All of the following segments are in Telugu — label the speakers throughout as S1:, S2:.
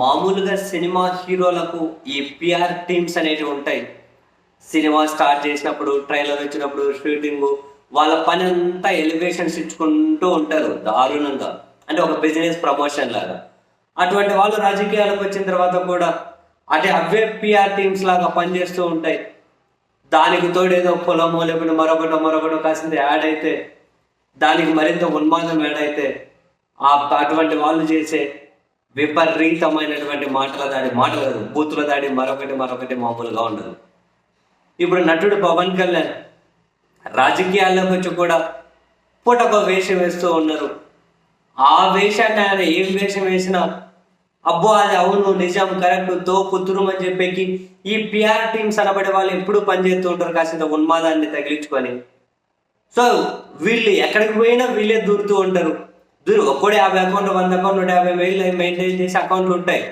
S1: మామూలుగా సినిమా హీరోలకు ఈ పిఆర్ టీమ్స్ అనేవి ఉంటాయి. సినిమా స్టార్ట్ చేసినప్పుడు ట్రైలర్ వచ్చినప్పుడు షూటింగ్ వాళ్ళ పని అంతా ఎలివేషన్స్ ఇచ్చుకుంటూ ఉంటారు దారుణంగా. అంటే ఒక బిజినెస్ ప్రమోషన్ లాగా. అటువంటి వాళ్ళు రాజకీయాలకు వచ్చిన తర్వాత కూడా అంటే అవే పిఆర్ టీమ్స్ లాగా పనిచేస్తూ ఉంటాయి. దానికి తోడు ఏదో పొలమో లేకుండా మరొకటో మరొకటో కాసింది యాడ్ అయితే దానికి మరింత ఉన్మాదం యాడ్ అయితే అటువంటి వాళ్ళు చేసే విపరీతమైనటువంటి మాటల దాడి మాటలు కాదు బూతుల దాడి మరొకటి మరొకటి మామూలుగా ఉండదు. ఇప్పుడు నటుడు పవన్ కళ్యాణ్ రాజకీయాల్లోకి వచ్చి కూడా పూటొక వేషం వేస్తూ ఉన్నారు. ఆ వేషాన్ని ఆయన ఏం వేషం వేసినా అబ్బో అది అవును నిజం కరెక్ట్తో పుత్తురు అని చెప్పేకి ఈ పిఆర్ టీమ్స్ అనబడే వాళ్ళు ఎప్పుడూ పనిచేస్తూ ఉంటారు కాసింత ఉన్మాదాన్ని తగిలించుకొని. సో వీళ్ళు ఎక్కడికి పోయినా వీళ్ళే దూరుతూ ఉంటారు. దూరు ఒక్కడే యాభై అకౌంట్ వంద అకౌంట్ నూట యాభై వేలు మెయింటైన్ చేసి అకౌంట్లు ఉంటాయి.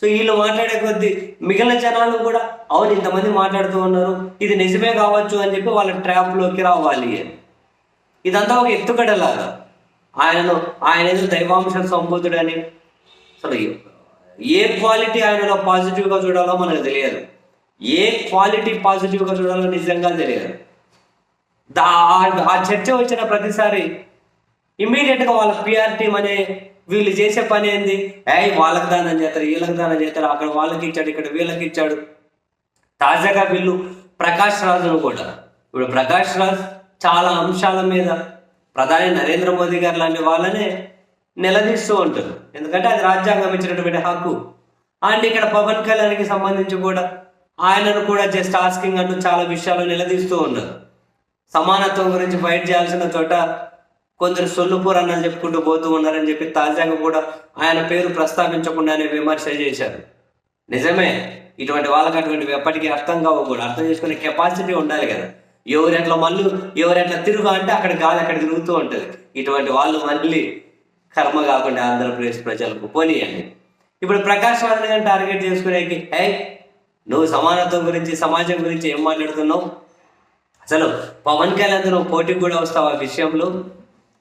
S1: సో వీళ్ళు మాట్లాడే కొద్దీ మిగిలిన జనాలు కూడా అవును ఇంతమంది మాట్లాడుతూ ఉన్నారు ఇది నిజమే కావచ్చు అని చెప్పి వాళ్ళ ట్రాప్లోకి రావాలి. ఇదంతా ఒక ఎత్తుగడలాగా. ఆయనను ఆయన ఏదో దైవాంశ సంబుద్ధుడని అసలు ఏ క్వాలిటీ ఆయనలో పాజిటివ్గా చూడాలో మనకు తెలియదు. ఏ క్వాలిటీ పాజిటివ్గా చూడాలో నిజంగా తెలియదు. దా ఆ చర్చ వచ్చిన ప్రతిసారి ఇమ్మీడియట్గా వాళ్ళ పిఆర్ టీం అనే వీళ్ళు చేసే పని ఏంది? ఏ వాళ్ళకి దానం చేస్తారు వీళ్ళకి దానం చేస్తారు అక్కడ వాళ్ళకి ఇచ్చాడు ఇక్కడ వీళ్ళకి ఇచ్చాడు. తాజాగా వీళ్ళు ప్రకాష్ రాజును కూడా. ఇప్పుడు ప్రకాష్ రాజ్ చాలా అంశాల మీద ప్రధాని నరేంద్ర మోదీ గారు లాంటి వాళ్ళనే నిలదీస్తూ ఉంటారు. ఎందుకంటే అది రాజ్యాంగం ఇచ్చినటువంటి హక్కు. అండ్ ఇక్కడ పవన్ కళ్యాణ్కి సంబంధించి కూడా ఆయనను కూడా జస్ట్ ఆస్కింగ్ అంటూ చాలా విషయాలు నిలదీస్తూ ఉన్నారు. సమానత్వం గురించి ఫైట్ చేయాల్సిన చోట కొందరు సొల్లుపూరన్నలు చెప్పుకుంటూ పోతూ ఉన్నారని చెప్పి తాజాగా కూడా ఆయన పేరు ప్రస్తావించకుండానే విమర్శ చేశారు. నిజమే ఇటువంటి వాళ్ళకి అటువంటివి ఎప్పటికీ అర్థం కావకూడదు అర్థం చేసుకునే కెపాసిటీ ఉండాలి కదా. ఎవరెట్లా మళ్ళీ ఎవరెట్లా తిరుగు అంటే అక్కడ గాలి అక్కడ తిరుగుతూ ఉంటుంది. ఇటువంటి వాళ్ళు మళ్ళీ కర్మ కాకుండా ఆంధ్రప్రదేశ్ ప్రజలకు పోనీయండి. ఇప్పుడు ప్రకాష్ రాజు గారిని టార్గెట్ చేసుకునేకి హే నువ్వు సమానత్వం గురించి సమాజం గురించి ఏం మాట్లాడుతున్నావు? అసలు పవన్ కళ్యాణ్ నువ్వు పోటీకి కూడా వస్తావు ఆ విషయంలో?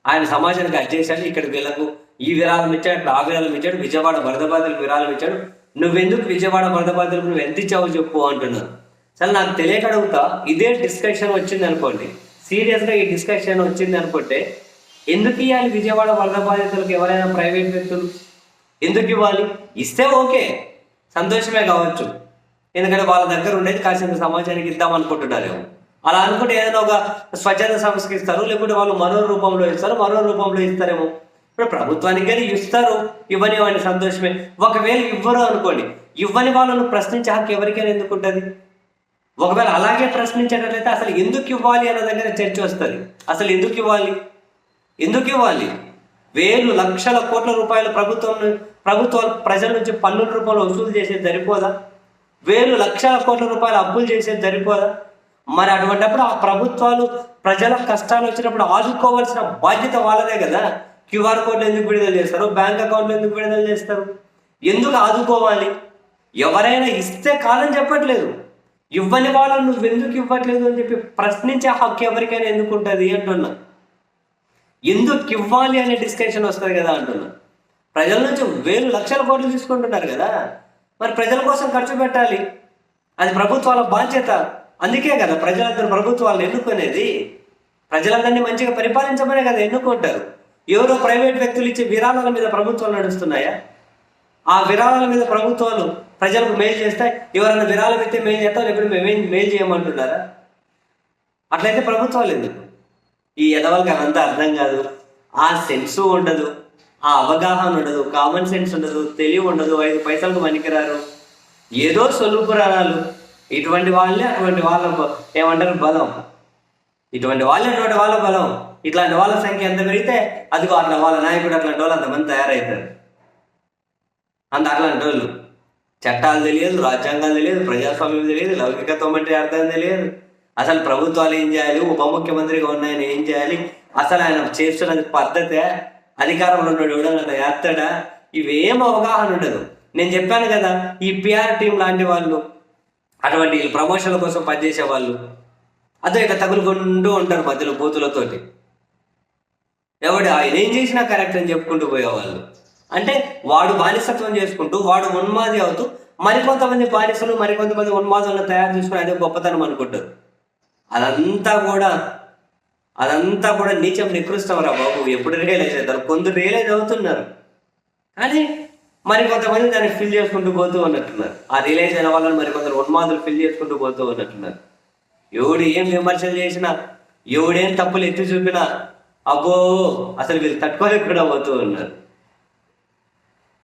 S1: ఆయన సమాజానికి అడ్చేశాడు ఇక్కడ వీళ్ళకు. ఈ విరాళం ఇచ్చాడు అక్కడ ఆ విరాళం ఇచ్చాడు విజయవాడ వరద బాధలకు విరాళం ఇచ్చాడు. నువ్వెందుకు విజయవాడ వరద బాధలకు నువ్వు ఎంత ఇచ్చావో చెప్పు అంటున్నాను సరే నాకు తెలియక అడుగుతా ఇదే డిస్కషన్ వచ్చింది అనుకోండి. సీరియస్గా ఈ డిస్కషన్ వచ్చింది అనుకుంటే ఎందుకు ఇవ్వాలి విజయవాడ వరద బాధితులకు ఎవరైనా ప్రైవేట్ వ్యక్తులు? ఎందుకు ఇవ్వాలి? ఇస్తే ఓకే సంతోషమే కావచ్చు. ఎందుకంటే వాళ్ళ దగ్గర ఉండేది కాసేపు సమాజానికి ఇద్దాం అనుకుంటున్నారేమో. అలా అనుకుంటే ఏదైనా ఒక స్వచ్ఛంద సంస్థకి ఇస్తారు లేకుంటే వాళ్ళు మరో రూపంలో ఇస్తారు మరో రూపంలో ఇస్తారేమో. ఇప్పుడు ప్రభుత్వానికి కానీ ఇస్తారు ఇవ్వని వాడిని సంతోషమే. ఒకవేళ ఇవ్వరు అనుకోండి ఇవ్వని వాళ్ళను ప్రశ్నించే హక్కు ఎవరికైనా ఎందుకు ఉంటుంది? ఒకవేళ అలాగే ప్రశ్నించేటట్లయితే అసలు ఎందుకు ఇవ్వాలి అన్న దగ్గర చర్చ వస్తుంది. అసలు ఎందుకు ఇవ్వాలి? ఎందుకు ఇవ్వాలి? వేలు లక్షల కోట్ల రూపాయలు ప్రభుత్వం ప్రభుత్వం ప్రభుత్వాలు ప్రజల నుంచి పన్నుల రూపంలో వసూలు చేసేది సరిపోదా? వేలు లక్షల కోట్ల రూపాయలు అప్పులు చేసేది సరిపోదా? మరి అటువంటిప్పుడు ఆ ప్రభుత్వాలు ప్రజల కష్టాలు వచ్చినప్పుడు ఆదుకోవాల్సిన బాధ్యత వాళ్ళదే కదా? క్యూఆర్ కోడ్ ఎందుకు విడుదల చేస్తారు? బ్యాంక్ అకౌంట్లు ఎందుకు విడుదల చేస్తారు? ఎందుకు ఆదుకోవాలి? ఎవరైనా ఇస్తే కాదని చెప్పట్లేదు. ఇవ్వని వాళ్ళని నువ్వు ఎందుకు ఇవ్వట్లేదు అని చెప్పి ప్రశ్నించే హక్కు ఎవరికైనా ఎందుకు ఉంటుంది అంటున్నా. ఎందుకు ఇవ్వాలి అనే డిస్కషన్ వస్తుంది కదా అంటున్నా. ప్రజల నుంచి వేలు లక్షల కోట్లు తీసుకుంటున్నారు కదా? మరి ప్రజల కోసం ఖర్చు పెట్టాలి. అది ప్రభుత్వాల బాధ్యత. అందుకే కదా ప్రజలందరూ ప్రభుత్వాలను ఎన్నుకునేది. ప్రజలందరినీ మంచిగా పరిపాలించమనే కదా ఎన్నుకుంటారు. ఎవరో ప్రైవేట్ వ్యక్తులు ఇచ్చే విరాళాల మీద ప్రభుత్వాలు నడుస్తున్నాయా? ఆ విరాళాల మీద ప్రభుత్వాలు ప్రజలకు మేలు చేస్తాయి ఎవరైనా విరాళం ఇస్తే మేలు చేస్తాం లేకపోతే మేమేం మేలు చేయమంటున్నారా? అట్లయితే ప్రభుత్వాలు ఎందుకు? ఈ ఎదవలకి అంతా అర్థం కాదు. ఆ సెన్సు ఉండదు. ఆ అవగాహన ఉండదు. కామన్ సెన్స్ ఉండదు. తెలివి ఉండదు. ఐదు పైసలకు పనికిరారు. ఏదో సొలుపు పురాణాలు. ఇటువంటి వాళ్ళే అటువంటి వాళ్ళ బ- ఏమంటారు బలం. ఇటువంటి వాళ్ళే అటువంటి వాళ్ళ బలం. ఇట్లాంటి వాళ్ళ సంఖ్య ఎంత పెరిగితే అదిగో అట్లా వాళ్ళ నాయకుడు అట్లాంటి వాళ్ళు అంతమంది తయారవుతారు. అంత అట్లాంటి వాళ్ళు. చట్టాలు తెలియదు రాజ్యాంగాలు తెలియదు ప్రజాస్వామ్యం తెలియదు లౌకికత్వం అంటే అర్థం తెలియదు. అసలు ప్రభుత్వాలు ఏం చేయాలి ఉప ముఖ్యమంత్రిగా ఉన్నాయని ఏం చేయాలి? అసలు ఆయన చేస్తున్న పద్ధతే అధికారంలో ఉన్నాడు ఎవడన్నా ఎత్తడా ఇవేం అవగాహన ఉండదు. నేను చెప్పాను కదా ఈ పిఆర్ టీం లాంటి వాళ్ళు అటువంటి ప్రమోషన్ల కోసం పనిచేసే వాళ్ళు అదే ఇక తగులుకుంటూ ఉంటారు మధ్యలో బూతులతోటి ఎవడు ఆయన ఏం చేసినా కరెక్ట్ అని చెప్పుకుంటూ పోయేవాళ్ళు. అంటే వాడు బానిసత్వం చేసుకుంటూ వాడు ఉన్మాది అవుతూ మరికొంతమంది బానిసలు మరికొంతమంది ఉన్మాదులను తయారు చేసుకుని అదే గొప్పతనం అనుకుంటారు. అదంతా కూడా అదంతా కూడా నీచం నికృష్టం రా బాబు. ఎప్పుడు రియలైజ్ అవుతారు? కొందరు రియలైజ్ అవుతున్నారు. కానీ మరి కొంతమంది దాన్ని ఫిల్ చేసుకుంటూ పోతూ ఉన్నట్టున్నారు. ఆ రియలైజ్ అయిన వాళ్ళని మరి కొందరు ఉన్మాదులు ఫిల్ చేసుకుంటూ పోతూ ఉన్నట్టున్నారు. ఎవడు ఏం విమర్శలు చేసినా ఎవడేం తప్పులు ఎత్తి చూపినా అబ్బో అసలు వీళ్ళు తట్టుకోలేకుండా పోతూ ఉన్నారు.